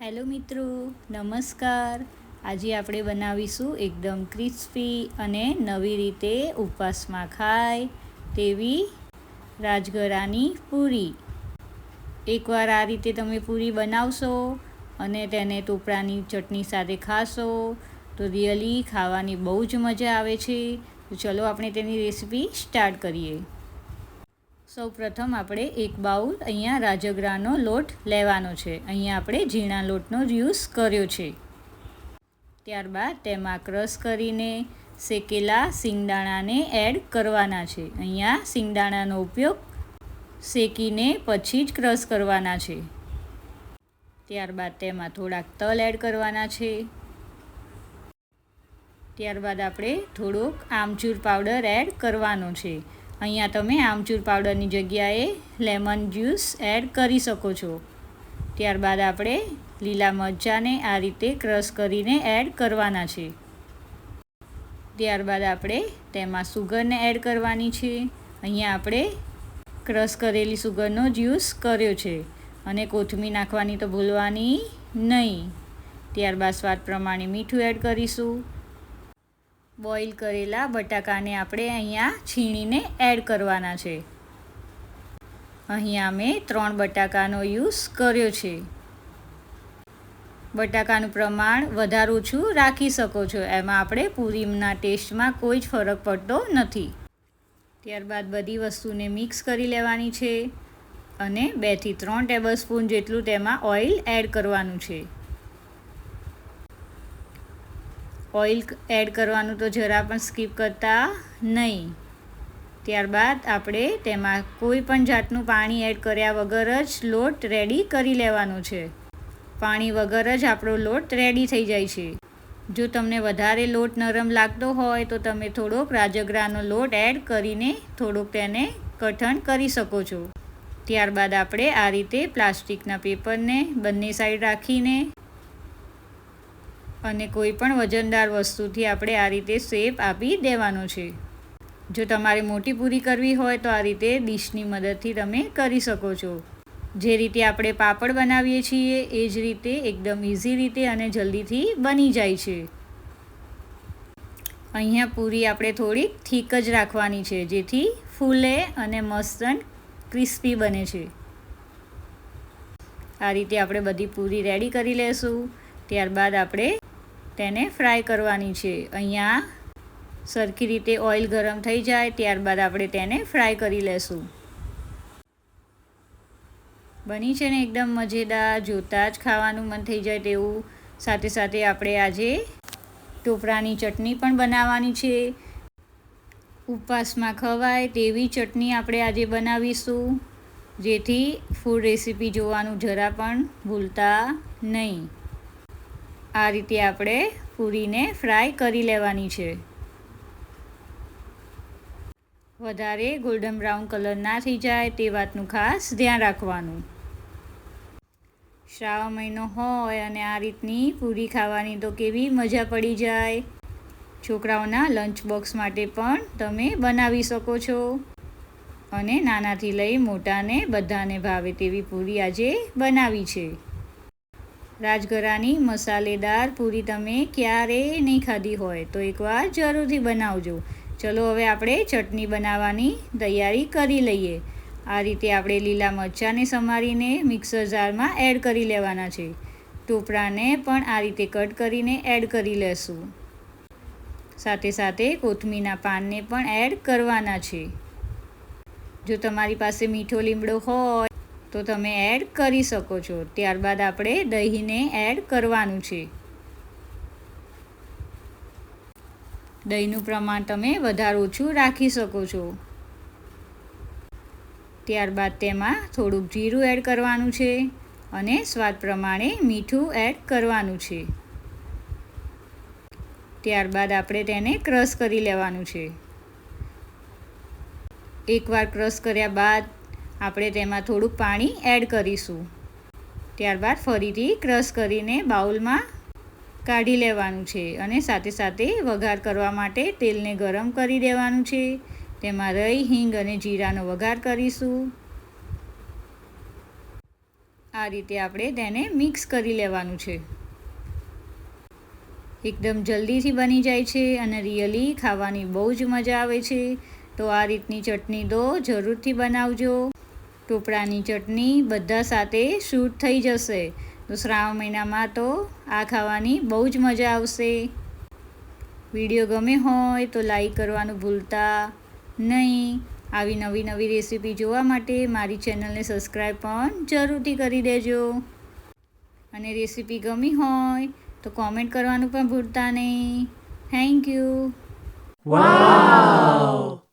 Hello મિત્રો, નમસ્કાર. આજે આપણે બનાવીશું એકદમ ક્રિસ્પી અને નવી રીતે ઉપવાસમાં ખાય તેવી રાજગરાની પૂરી. એકવાર આ રીતે તમે પૂરી બનાવશો અને તેને ટોપરાની ચટણી સાથે ખાશો, તો રિયલી ખાવાની બહુ જ મજા આવે છે. તો ચલો આપણે તેની રેસીપી સ્ટાર્ટ કરીએ. સૌ પ્રથમ આપણે એક બાઉલ અહીંયા રાજગરાનો લોટ લેવાનો છે. અહીંયા આપણે ઝીણા લોટનો જ યુઝ કર્યો છે. ત્યારબાદ તેમાં ક્રશ કરીને શેકેલા સિંગદાણાને એડ કરવાના છે. અહીંયા સિંગદાણાનો ઉપયોગ શેકીને પછી જ ક્રશ કરવાના છે. ત્યારબાદ તેમાં થોડાક તલ એડ કરવાના છે. ત્યારબાદ આપણે થોડોક આમચૂર પાવડર એડ કરવાનો છે. અહીંયા તમે આમચૂર પાવડરની જગ્યાએ લેમન જ્યુસ એડ કરી શકો છો. ત્યારબાદ આપણે લીલા મરચાંને આ રીતે ક્રશ કરીને એડ કરવાના છે. ત્યારબાદ આપણે તેમાં સુગરને એડ કરવાની છે. અહીંયા આપણે ક્રશ કરેલી સુગરનો જ્યુસ કર્યો છે અને કોથમીર નાખવાની તો ભૂલવાની નહીં. ત્યારબાદ સ્વાદ પ્રમાણે મીઠું એડ કરીશું. બોઇલ કરેલા બટાકાને આપણે અહીંયા છીણીને એડ કરવાના છે. અહીંયા મેં ત્રણ બટાકાનો યુઝ કર્યો છે. બટાકાનું પ્રમાણ વધારે ઓછું રાખી શકો છો, એમાં આપણે પૂરીના ટેસ્ટમાં કોઈ જ ફરક પડતો નથી. ત્યારબાદ બધી વસ્તુને મિક્સ કરી લેવાની છે અને બેથી ત્રણ ટેબલ સ્પૂન જેટલું તેમાં ઓઇલ એડ કરવાનું છે. ઓઇલ એડ કરવાનું તો જરા પણ સ્કીપ કરતા નહીં. ત્યારબાદ આપણે તેમાં કોઈ પણ જાતનું પાણી એડ કર્યા વગર જ લોટ રેડી કરી લેવાનો છે. પાણી વગર જ આપણો લોટ રેડી થઈ જાય છે. જો તમને વધારે લોટ નરમ લાગતો હોય તો તમે થોડોક રાજગરાનો લોટ એડ કરીને થોડુંક તેને કઠણ કરી શકો છો. ત્યારબાદ આપણે આ રીતે પ્લાસ્ટિકના પેપરને બંને સાઈડ રાખીને અને કોઈ પણ વજનદાર વસ્તુથી આપણે આ રીતે શેપ આપી દેવાનો છે. જો તમારે મોટી પૂરી કરવી હોય તો આ રીતે ડીશની મદદથી તમે કરી શકો છો. જે રીતે આપણે પાપડ બનાવીએ છીએ એ જ રીતે એકદમ ઇઝી રીતે અને જલ્દીથી બની જાય છે. અહીંયા પૂરી આપણે થોડીક થીક જ રાખવાની છે, જેથી ફૂલે અને મસ્ત ક્રિસ્પી બને છે. આ રીતે આપણે બધી પૂરી રેડી કરી લેશું. ત્યારબાદ આપણે તેને ફ્રાય કરવાની છે. અહીંયા સરખી રીતે ઓઇલ ગરમ થઈ જાય, ત્યારબાદ આપણે તેને ફ્રાય કરી લેશું. બની છે ને એકદમ મજેદાર, જોતાં જ ખાવાનું મન થઈ જાય તેવું. સાથે સાથે આપણે આજે ટોપરાની ચટણી પણ બનાવવાની છે. ઉપવાસમાં ખવાય તેવી ચટણી આપણે આજે બનાવીશું, જેથી ફૂડ રેસીપી જોવાનું જરા પણ ભૂલતા નહીં. આ રીતે આપણે પૂરીને ફ્રાય કરી લેવાની છે. વધારે ગોલ્ડન બ્રાઉન કલર ના થઈ જાય તે વાતનું ખાસ ધ્યાન રાખવાનું. શ્રાવણ મહિનો હોય અને આ રીતની પૂરી ખાવાની તો કેવી મજા પડી જાય. છોકરાઓના લંચ બોક્સ માટે પણ તમે બનાવી શકો છો. અને નાનાથી લઈ મોટાને બધાને ભાવે તેવી પૂરી આજે બનાવી છે. રાજગરાની મસાલેદાર પૂરી તમે ક્યારેય નહીં ખાધી હોય તો એકવાર જરૂરથી બનાવજો. ચલો હવે આપણે ચટણી બનાવવાની તૈયારી કરી લઈએ. આ રીતે આપણે લીલા મરચાંને સમારીને મિક્સર જારમાં એડ કરી લેવાના છે. ટોપરાને પણ આ રીતે કટ કરીને એડ કરી લેશું. સાથે સાથે કોથમીના પાનને પણ એડ કરવાના છે. જો તમારી પાસે મીઠો લીમડો હોય તો તમે એડ કરી શકો છો. ત્યારબાદ આપણે દહીંને એડ કરવાનું છે. દહીંનું પ્રમાણ તમે વધારે ઓછું રાખી શકો છો. ત્યારબાદ તેમાં થોડુંક જીરું એડ કરવાનું છે અને સ્વાદ પ્રમાણે મીઠું એડ કરવાનું છે. ત્યારબાદ આપણે તેને ક્રશ કરી લેવાનું છે. એકવાર ક્રશ કર્યા બાદ આપણે તેમાં થોડુંક પાણી એડ કરીશું. ત્યારબાદ ફરીથી ક્રશ કરીને બાઉલમાં કાઢી લેવાનું છે અને સાથે સાથે વઘાર કરવા માટે તેલને ગરમ કરી દેવાનું છે. તેમાં રહી હિંગ અને જીરાનો વઘાર કરીશું. આ રીતે આપણે તેને મિક્સ કરી લેવાનું છે. એકદમ જલ્દીથી બની જાય છે અને રિયલી ખાવાની બહુ જ મજા આવે છે. તો આ રીતની ચટણી તો જરૂરથી બનાવજો. ટોપરાની ચટણી બધા સાથે શૂટ થઈ જશે. તો શ્રાવણ મહિનામાં તો આ ખાવાની બહુ જ મજા આવશે. વીડિયો ગમે હોય તો લાઈક કરવાનું ભૂલતા નહીં. આવી નવી નવી રેસીપી જોવા માટે મારી ચેનલને સબસ્ક્રાઈબ પણ જરૂરથી કરી દેજો. અને રેસીપી ગમી હોય તો કોમેન્ટ કરવાનું પણ ભૂલતા નહીં. Thank you. Wow!